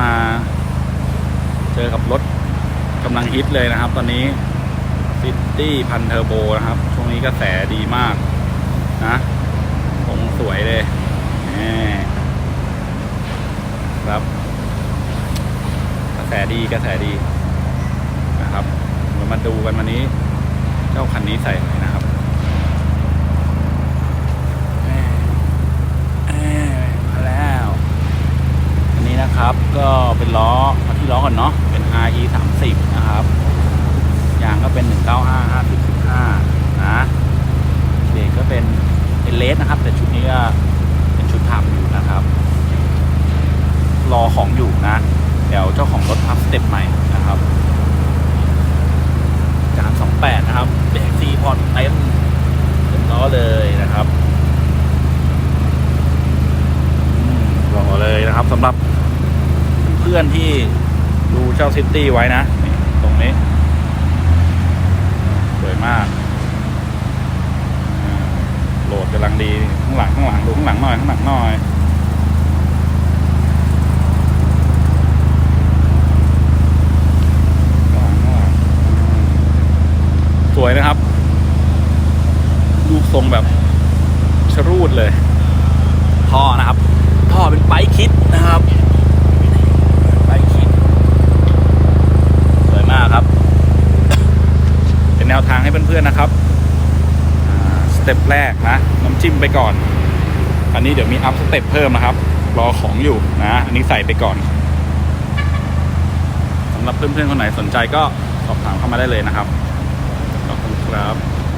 มา เจอกับรถกำลังฮิตเลยนะครับ ตอนนี้ซิตี้พันเทอร์โบนะครับ ช่วงนี้กระแสดีมากนะผมสวยเลยครับ กระแสดีกระแสดีนะครับ เรามาดูกันวันนี้ เจ้าคันนี้ใส่อะไรนะครับแหม่แหม่มาแล้ว อั นะครับ ก็เป็นล้อมาที่ล้อก่อนเนาะเป็น RE 3 0นะครับยางก็เป็น 195 50 15นะเบรกก็เป็นเป็นเลสนะครับ แต่ชุดนี้ก็เป็นชุดทำอยู่นะครับ รอของอยู่นะ เดี๋ยวเจ้าของรถทำสเต็ปใหม่นะครับจาน28 นะครับเบรกซีพอร์ตเต็มเต็มล้อเลยนะครับรอเลยนะครับสำหรับ พื่อนที่ดูเจ้าซิตี้ไว้นะนี่ตรงนี้ สวยมากโหลดกำลังดีข้างหลังข้างหลังดูข้างหลังหน่อยข้างหลังหน่อยสวยนะครับ รูปทรงแบบชรูดเลย ท่อนะครับ ท่อเป็นไปคิดนะครับ ไปคิด สวยมากครับ เป็นแนว ทางให้เพื่อนๆนะครับอ่าสเต็ปแรกนะน้ำจิ้มไปก่อน อันนี้เดี๋ยวมีอัพสเต็ปเพิ่มนะครับ รอของอยู่นะอันนี้ใส่ไปก่อนสำหรับเพื่อนๆคนไหนสนใจก็สอบถามเข้ามาได้เลยนะครับขอบคุณครับ